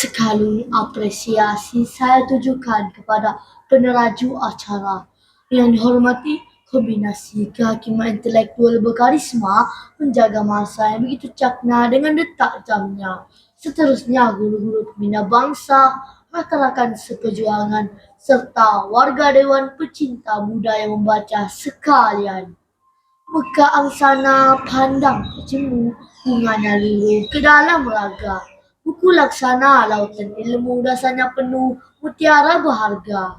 Sekali apresiasi saya tujukan kepada peneraju acara. Yang dihormati, kombinasi kehakiman intelektual berkarisma menjaga masa yang begitu cakna dengan detak jamnya. Seterusnya, guru-guru pembina bangsa, rakan-rakan seperjuangan, serta warga dewan pecinta budaya membaca sekalian. Maka angsana pandang jemu bunganya ke dalam raga. Buku laksana lautan ilmu dasarnya penuh mutiara berharga.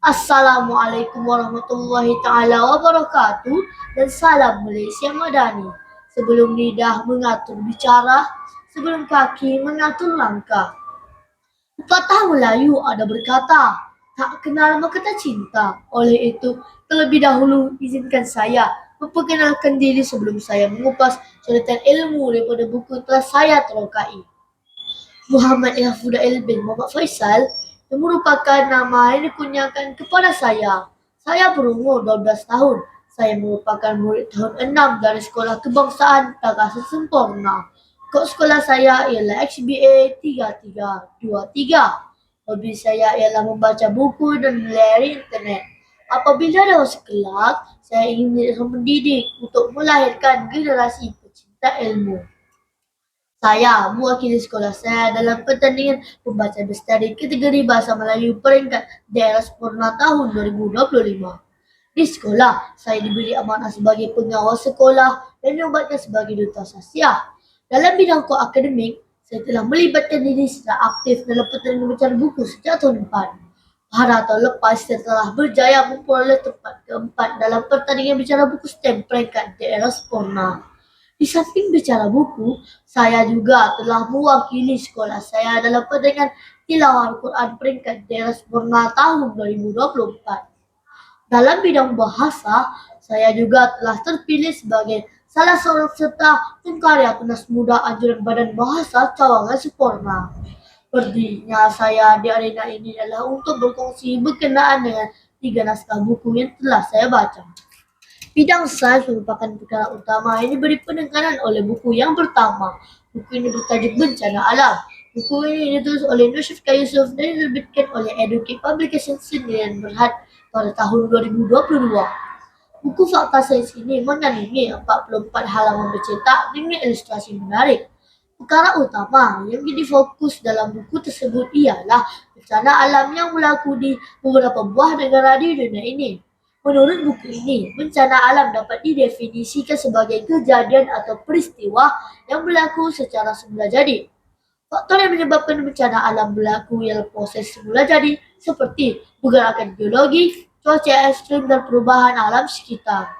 Assalamualaikum warahmatullahi taala wabarakatuh dan salam Malaysia Madani. Sebelum lidah mengatur bicara, sebelum kaki mengatur langkah. Pepatah Melayu ada berkata, tak kenal maka tak cinta. Oleh itu, terlebih dahulu izinkan saya memperkenalkan diri sebelum saya mengupas coretan ilmu daripada buku telah saya terokai. Muhammad Ihfudail bin Muhammad Faisal yang merupakan nama yang dikunyakan kepada saya. Saya berumur 12 tahun. Saya merupakan murid tahun 6 dari Sekolah Kebangsaan Tagasa Sempurna. Kod sekolah saya ialah XBA 3323. Hobi saya ialah membaca buku dan melayari internet. Apabila dewasa kelak, saya ingin menjadi pendidik untuk melahirkan generasi pecinta ilmu. Saya mewakili sekolah saya dalam pertandingan pembaca bestari kategori Bahasa Melayu peringkat daerah sempurna tahun 2025. Di sekolah, saya diberi amanah sebagai pengawas sekolah dan dinobatkan sebagai duta sosial. Dalam bidang akademik, saya telah melibatkan diri secara aktif dalam pertandingan bicara buku sejak tahun depan. Pada tahun lepas saya telah berjaya memperoleh tempat keempat dalam pertandingan bicara buku STEM peringkat daerah sempurna. Di samping bicara buku, saya juga telah mewakili sekolah saya dalam pertandingan tilawah Al-Quran peringkat daerah sempurna tahun 2024. Dalam bidang bahasa, saya juga telah terpilih sebagai salah seorang serta pengkarya tunas muda anjuran Badan Bahasa Cawangan Sempurna. Berdirinya saya di arena ini adalah untuk berkongsi berkenaan dengan tiga naskah buku yang telah saya baca. Bidang sains merupakan perkara utama yang diberi penekanan oleh buku yang pertama. Buku ini bertajuk Bencana Alam. Buku ini ditulis oleh Nur Syafqa Yusof dan diterbitkan oleh Educate Publication Sendirian Berhad pada tahun 2022. Buku fakta sains ini mengandungi 44 halaman bercetak dengan ilustrasi menarik. Perkara utama yang menjadi fokus dalam buku tersebut ialah bencana alam yang berlaku di beberapa buah negara di dunia ini. Menurut buku ini, bencana alam dapat didefinisikan sebagai kejadian atau peristiwa yang berlaku secara semula jadi. Faktor yang menyebabkan bencana alam berlaku ialah proses semula jadi seperti pergerakan geologi, cuaca ekstrim dan perubahan alam sekitar.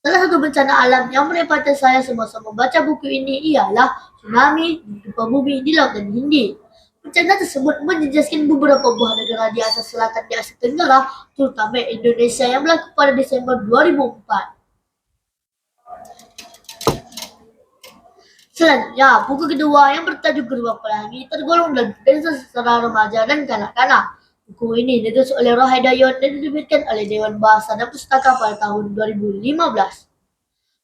Salah satu bencana alam yang menimpa saya semasa membaca buku ini ialah tsunami, gempa bumi di Lautan Hindi. Bencana tersebut menjejaskan beberapa buah negara di Asia Selatan di Asia Tenggara, terutama Indonesia yang berlaku pada Desember 2004. Selanjutnya, buku kedua yang bertajuk Gerbang Pelangi tergolong dalam pensi secara remaja dan kanak-kanak. Buku ini ditulis oleh Roh Hidayat dan diterbitkan oleh Dewan Bahasa dan Pustaka pada tahun 2015.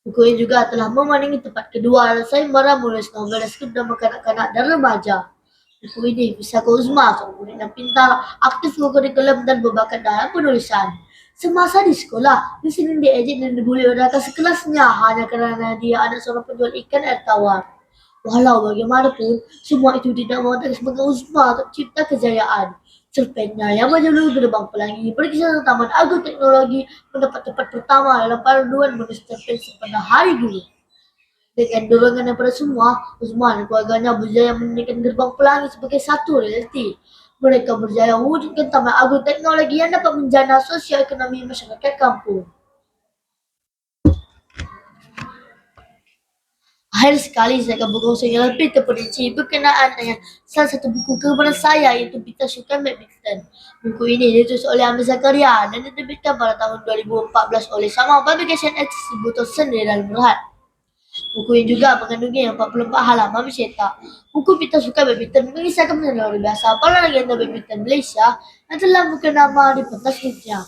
Buku ini juga telah memenuhi tempat kedua dalam sayembara menulis novel dan skrip kanak-kanak dan remaja. Bisa ke Uzma, seorang murid yang pintar, aktif kurikulum dan berbakat dalam penulisan. Semasa di sekolah, di sini diejek dan dibuli oleh rakan sekelasnya hanya kerana dia anak seorang penjual ikan air tawar. Walau bagaimanapun, semua itu tidak mengatakan sebagai Uzma untuk cipta kejayaan. Cerpennya yang menjulur gerbang pelangi berkisah tentang Taman Agung Teknologi mendapat tempat pertama dalam paduan menulis cerpen sepanjang hari dulu. Dengan dorongan daripada semua, Usman dan keluarganya berjaya menjadikan gerbang pelangi sebagai satu realiti. Mereka berjaya mewujudkan Taman Agung Teknologi yang dapat menjana sosial ekonomi masyarakat kampung. Akhir sekali saya akan berkongsi dengan lebih terperinci berkenaan dengan salah satu buku kepada saya iaitu Peter Sukan Badminton. Buku ini ditulis oleh Amir Zakaria dan diterbitkan pada tahun 2014 oleh Sama Publication Distributor sendiri dalam Berhad. Buku ini juga mengandungi 44 halaman bercetak. Buku Peter Sukan Badminton mengisahkan perjalanan luar biasa para legenda badminton Malaysia yang telah bukan nama di pentas dunia.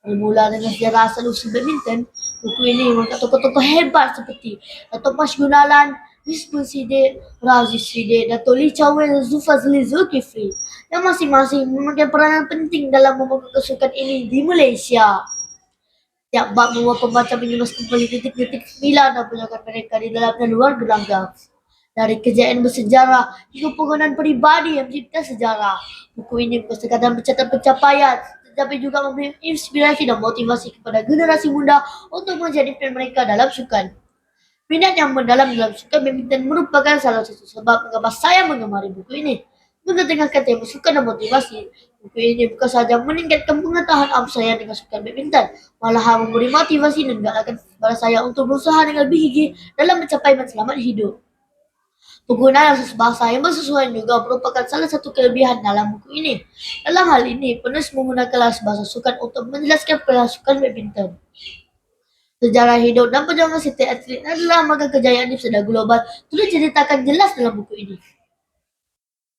Bermula dengan sejarah asal usul badminton, buku ini mengangkat tokoh-tokoh hebat seperti Dato' Mas Gunalan, Miss Sidi, Razi Sidi, Dato' Lee Chawel, Zulfazli Zulkifli yang masing-masing memainkan peranan penting dalam membangun kesukan ini di Malaysia. Tiap bab membawa pembaca menyemas kembali titik-titik sembilan dan penjagaan mereka di dalam dan luar gelanggang. Dari kejayaan bersejarah hingga penggunaan peribadi yang mencipta sejarah. Buku ini bukan sekadar mencatat pencapaian, tetapi juga memberi inspirasi dan motivasi kepada generasi muda untuk menjadi fan mereka dalam sukan. Minat yang mendalam dalam sukan badminton merupakan salah satu sebab mengapa saya mengemari buku ini. Mengetengahkan tema sukan dan motivasi, buku ini bukan sahaja meningkatkan pengetahuan awam saya dengan sukan badminton, malahan memberi motivasi dan galakan kepada saya untuk berusaha dengan lebih gigih dalam mencapai selamat hidup. Penggunaan asas bahasa yang bersesuaian juga merupakan salah satu kelebihan dalam buku ini. Dalam hal ini, penulis menggunakan asas bahasa sukan untuk menjelaskan perihal sukan badminton. Sejarah hidup dan perjuangan setiap atlet adalah maka kejayaan di global sudah diceritakan jelas dalam buku ini.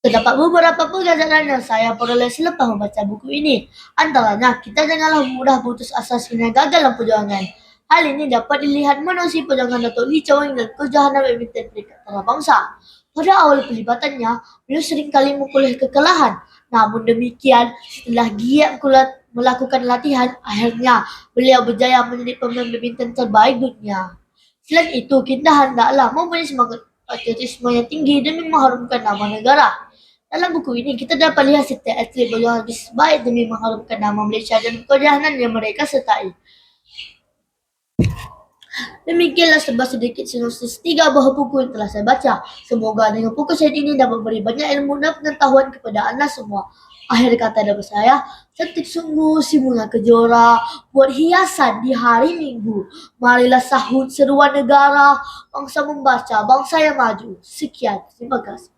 Terdapat beberapa pelajaran yang saya peroleh selepas membaca buku ini. Antaranya, kita janganlah mudah putus asa sekiranya gagal dalam perjuangan. Hal ini dapat dilihat menerusi perjuangan Datuk Lee Chong dan kejohanan badminton peringkat antarabangsa. Pada awal pelibatannya, beliau seringkali memperoleh kekalahan. Namun demikian, setelah giat kulat melakukan latihan, akhirnya beliau berjaya menjadi pemain badminton terbaik dunia. Selain itu, kita hendaklah mempunyai semangat patriotisme yang tinggi demi mengharumkan nama negara. Dalam buku ini, kita dapat lihat setiap atlet berjuang habis baik demi mengharumkan nama Malaysia dan kejohanan yang mereka sertai. Demikianlah sebab sedikit sinopsis tiga buah buku yang telah saya baca. Semoga dengan buku saya ini dapat memberi banyak ilmu dan pengetahuan kepada anda semua. Akhir kata dari saya, cantik sungguh si Mula Kejora buat hiasan di hari Minggu. Marilah sahut seruan negara, bangsa membaca, bangsa yang maju. Sekian, terima kasih.